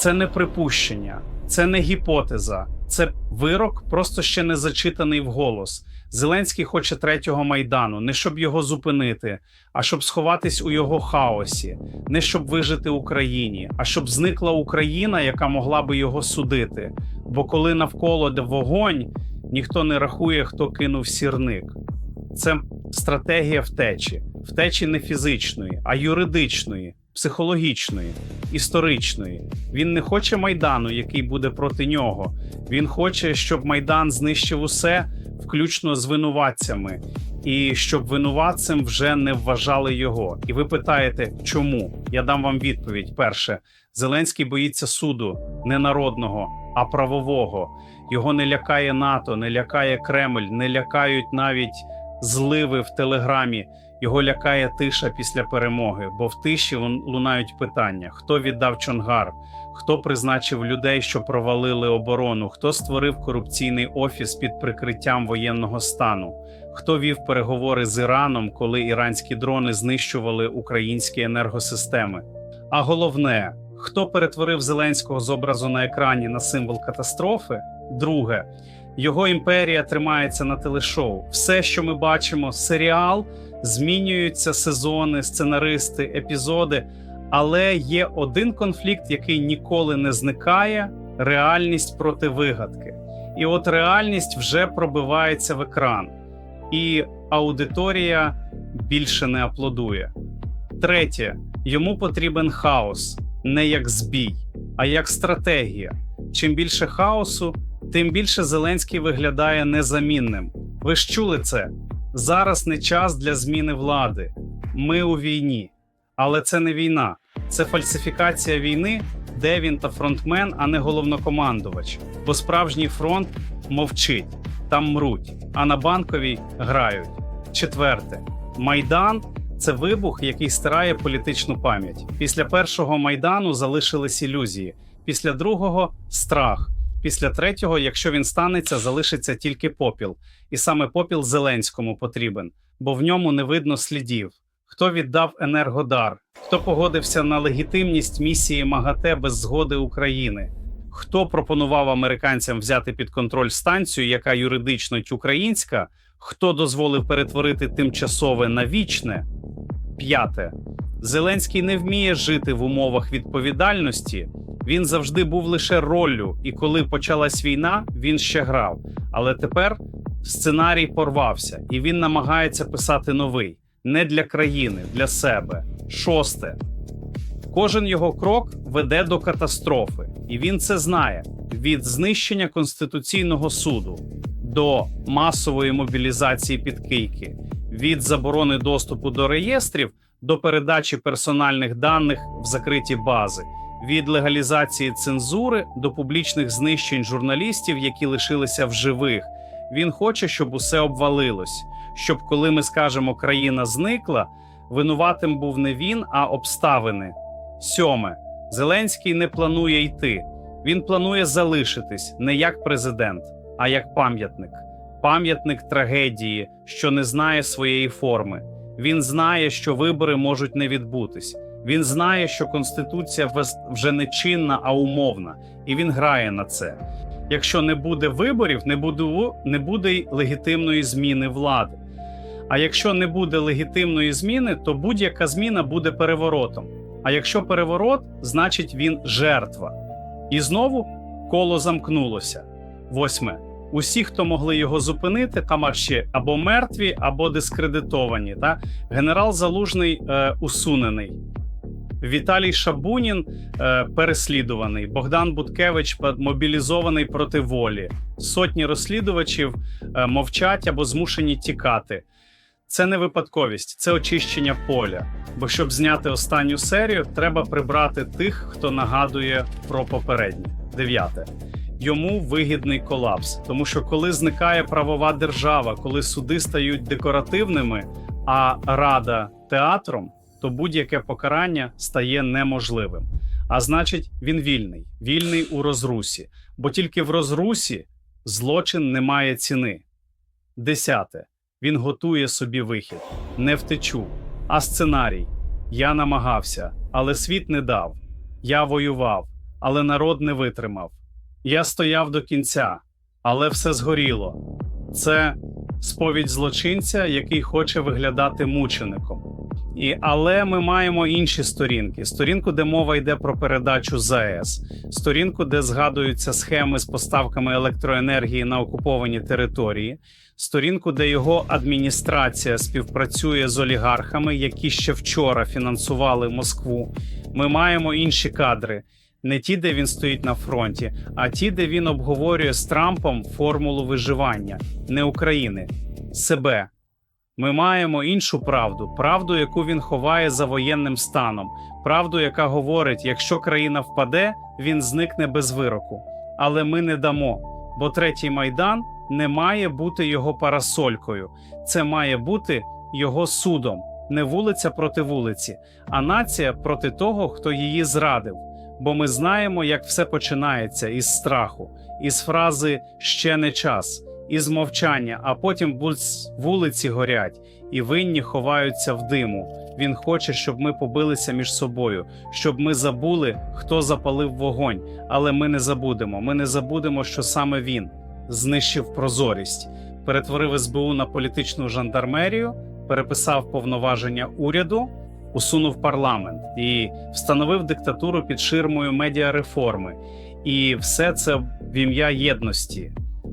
Це не припущення, це не гіпотеза, це вирок, просто ще не зачитаний вголос. Зеленський хоче третього майдану, не щоб його зупинити, а щоб сховатись у його хаосі, не щоб вижити Україні, а щоб зникла Україна, яка могла би його судити. Бо коли навколо де вогонь, ніхто не рахує, хто кинув сірник. Це стратегія втечі, втечі не фізичної, а юридичної, психологічної, історичної. Він не хоче майдану, який буде проти нього. Він хоче, щоб майдан знищив усе, включно з винуватцями, і щоб винуватцем вже не вважали його. І ви питаєте, чому? Я дам вам відповідь. Перше, Зеленський боїться суду не народного, а правового. Його не лякає НАТО, не лякає Кремль, не лякають навіть зливи в телеграмі. Його лякає тиша після перемоги, бо в тиші лунають питання: хто віддав Чонгар, хто призначив людей, що провалили оборону, хто створив корупційний офіс під прикриттям воєнного стану, хто вів переговори з Іраном, коли іранські дрони знищували українські енергосистеми. А головне, хто перетворив Зеленського з образу на екрані на символ катастрофи? Друге, його імперія тримається на телешоу. Все, що ми бачимо, серіал, змінюються сезони, сценаристи, епізоди. Але є один конфлікт, який ніколи не зникає: реальність проти вигадки. І от реальність вже пробивається в екран, і аудиторія більше не аплодує. Третє, йому потрібен хаос не як збій, а як стратегія. Чим більше хаосу, тим більше Зеленський виглядає незамінним. Ви ж чули це? Зараз не час для зміни влади. Ми у війні. Але це не війна, це фальсифікація війни, де він та фронтмен, а не головнокомандувач. Бо справжній фронт мовчить, там мруть, а на банковій грають. Четверте, майдан це вибух, який стирає політичну пам'ять. Після першого майдану залишились ілюзії, після другого страх. Після третього, якщо він станеться, залишиться тільки попіл, і саме попіл Зеленському потрібен, бо в ньому не видно слідів. Хто віддав енергодар, хто погодився на легітимність місії МАГАТЕ без згоди України, хто пропонував американцям взяти під контроль станцію, яка юридично українська, хто дозволив перетворити тимчасове на вічне. П'яте Зеленський не вміє жити в умовах відповідальності. Він завжди був лише роллю, і коли почалась війна, він ще грав. Але тепер сценарій порвався, і він намагається писати новий не для країни, для себе. Шосте. Кожен його крок веде до катастрофи, і він це знає від знищення Конституційного суду до масової мобілізації під кийки, від заборони доступу до реєстрів до передачі персональних даних в закриті бази, від легалізації цензури до публічних знищень журналістів, які лишилися в живих. Він хоче, щоб усе обвалилось, щоб коли ми скажемо країна зникла, винуватим був не він, а обставини. Сьоме Зеленський не планує йти. Він планує залишитись не як президент, а як пам'ятник, пам'ятник трагедії, що не знає своєї форми. Він знає, що вибори можуть не відбутись. Він знає, що конституція вже не чинна, а умовна, і він грає на це. Якщо не буде виборів, не буде, не буде й легітимної зміни влади. А якщо не буде легітимної зміни, то будь-яка зміна буде переворотом. А якщо переворот, значить він жертва. І знову коло замкнулося. Восьме. Усі, хто могли його зупинити, там ще або мертві, або дискредитовані. Та? Генерал Залужний е, усунений. Віталій Шабунін е, переслідуваний, Богдан Буткевич мобілізований проти волі. Сотні розслідувачів е, мовчать або змушені тікати. Це не випадковість, це очищення поля. Бо щоб зняти останню серію, треба прибрати тих, хто нагадує про попередні. Дев'яте. Йому вигідний колапс, тому що коли зникає правова держава, коли суди стають декоративними, а рада театром, то будь-яке покарання стає неможливим. А значить, він вільний, вільний у розрусі, бо тільки в розрусі злочин не має ціни. Десяте. Він готує собі вихід. Не втечу, а сценарій. Я намагався, але світ не дав. Я воював, але народ не витримав. Я стояв до кінця, але все згоріло. Це сповідь злочинця, який хоче виглядати мучеником. І, але ми маємо інші сторінки: сторінку, де мова йде про передачу ЗАЕС, сторінку, де згадуються схеми з поставками електроенергії на окуповані території, сторінку, де його адміністрація співпрацює з олігархами, які ще вчора фінансували Москву. Ми маємо інші кадри. Не ті, де він стоїть на фронті, а ті, де він обговорює з Трампом формулу виживання, не України, себе. Ми маємо іншу правду, правду, яку він ховає за воєнним станом, правду, яка говорить: якщо країна впаде, він зникне без вироку. Але ми не дамо, бо третій майдан не має бути його парасолькою. Це має бути його судом, не вулиця проти вулиці, а нація проти того, хто її зрадив. Бо ми знаємо, як все починається із страху, із фрази ще не час, із мовчання, а потім вулиці горять, і винні ховаються в диму. Він хоче, щоб ми побилися між собою, щоб ми забули, хто запалив вогонь. Але ми не забудемо. Ми не забудемо, що саме він знищив прозорість, перетворив СБУ на політичну жандармерію, переписав повноваження уряду, усунув парламент і встановив диктатуру під ширмою медіареформи. І все це в ім'я єдності.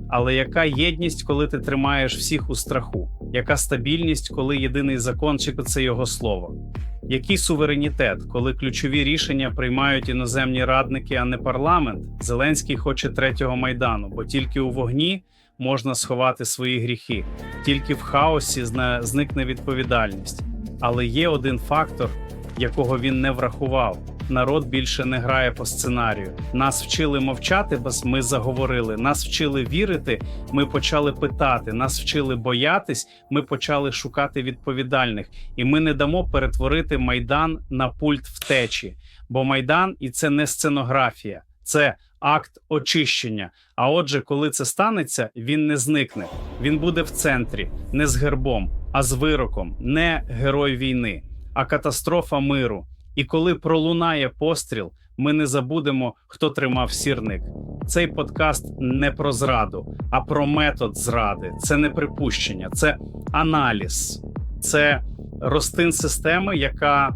Але яка єдність, коли ти тримаєш всіх у страху? Яка стабільність, коли єдиний закончик це його слово? Який суверенітет, коли ключові рішення приймають іноземні радники, а не парламент? Зеленський хоче третього майдану, бо тільки у вогні можна сховати свої гріхи, тільки в хаосі зникне відповідальність. Але є один фактор, якого він не врахував. Народ більше не грає по сценарію. Нас вчили мовчати, бо ми заговорили. Нас вчили вірити. Ми почали питати. Нас вчили боятись. Ми почали шукати відповідальних. І ми не дамо перетворити майдан на пульт втечі. Бо майдан і це не сценографія, це акт очищення. А отже, коли це станеться, він не зникне. Він буде в центрі, не з гербом, а з вироком, не герой війни, а катастрофа миру. І коли пролунає постріл, ми не забудемо, хто тримав сірник. Цей подкаст не про зраду, а про метод зради. Це не припущення, це аналіз, це ростин системи, яка е,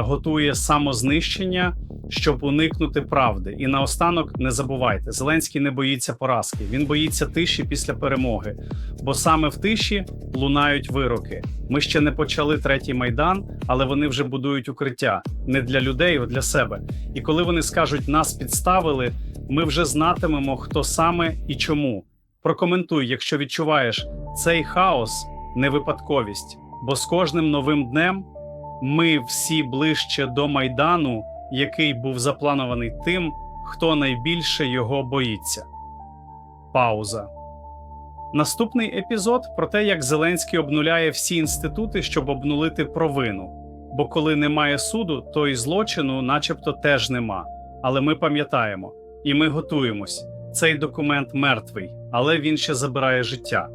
готує самознищення, щоб уникнути правди. І наостанок не забувайте: Зеленський не боїться поразки. Він боїться тиші після перемоги, бо саме в тиші лунають вироки. Ми ще не почали третій майдан, але вони вже будують укриття не для людей, а для себе. І коли вони скажуть нас підставили, ми вже знатимемо, хто саме і чому. Прокоментуй, якщо відчуваєш цей хаос не випадковість, бо з кожним новим днем ми всі ближче до майдану, який був запланований тим, хто найбільше його боїться. Пауза. Наступний епізод про те, як Зеленський обнуляє всі інститути, щоб обнулити провину. Бо коли немає суду, то і злочину, начебто, теж нема. Але ми пам'ятаємо і ми готуємось. Цей документ мертвий, але він ще забирає життя.